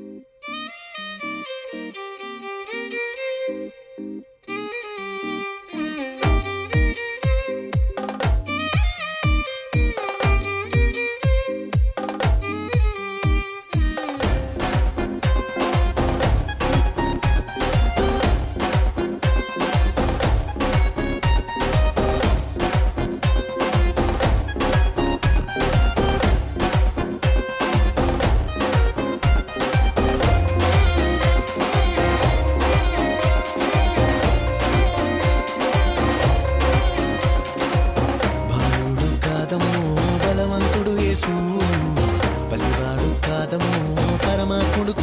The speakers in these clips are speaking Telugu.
Mm-hmm.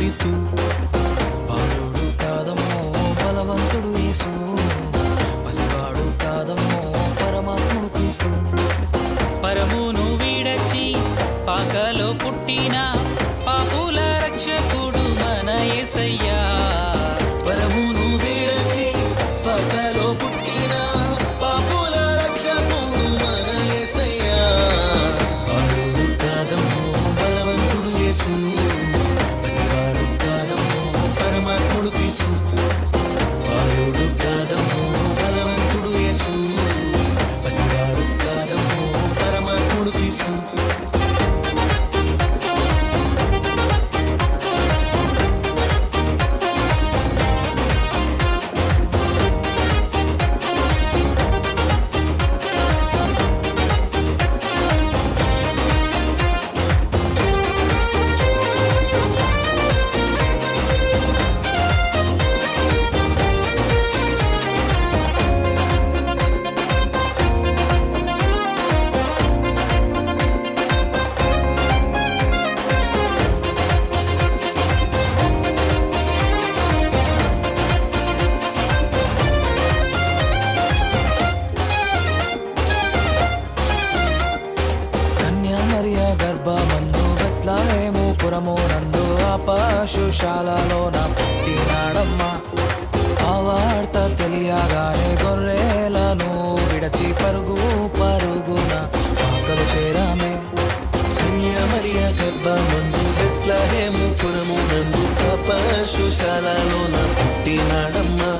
feliz బెత్లహేము పురము నందు పశుశాలలో నా పుట్టినాడమ్మా. ఆ వార్త తెలియగానే గొర్రెలను విడచి పరుగు పరుగున మాకలు చేరామే. కన్యా మరియ గర్భమందు హేము పురము నందు పశుశాలలో నా పుట్టినాడమ్మా.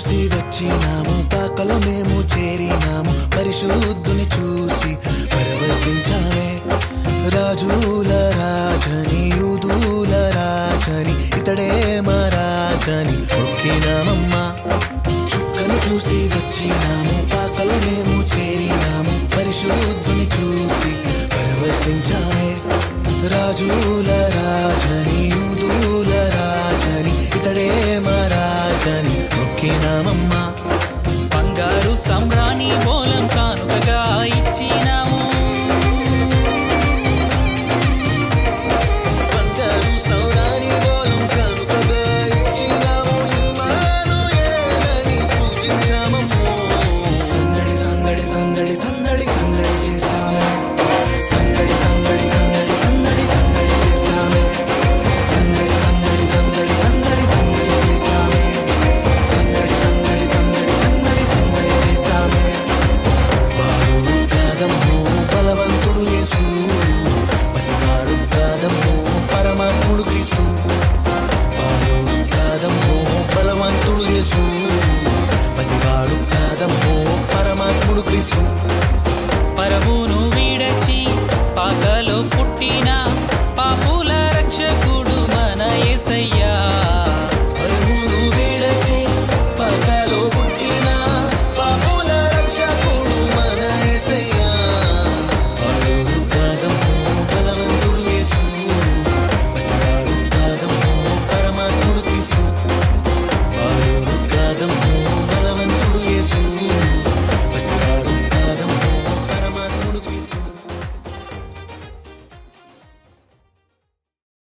చూసి వచ్చినాము. పాకలో మేము చేరినాము. పరిశుద్ధుని చూసి పరవశించాలే. రాజుల రాజని యూదుల రాజని ఇతడే మా రాజని ఒక్కినామమ్మా చుక్కను చూసి వచ్చినాము. పాకలో మేము చేరినాము. పరిశుద్ధుని చూసి పరవశించాలే. రాజుల రాజని యూదుల రాజని ఇతడే మా రాజని మొక్కినామమ్మా బంగారు సమ్రా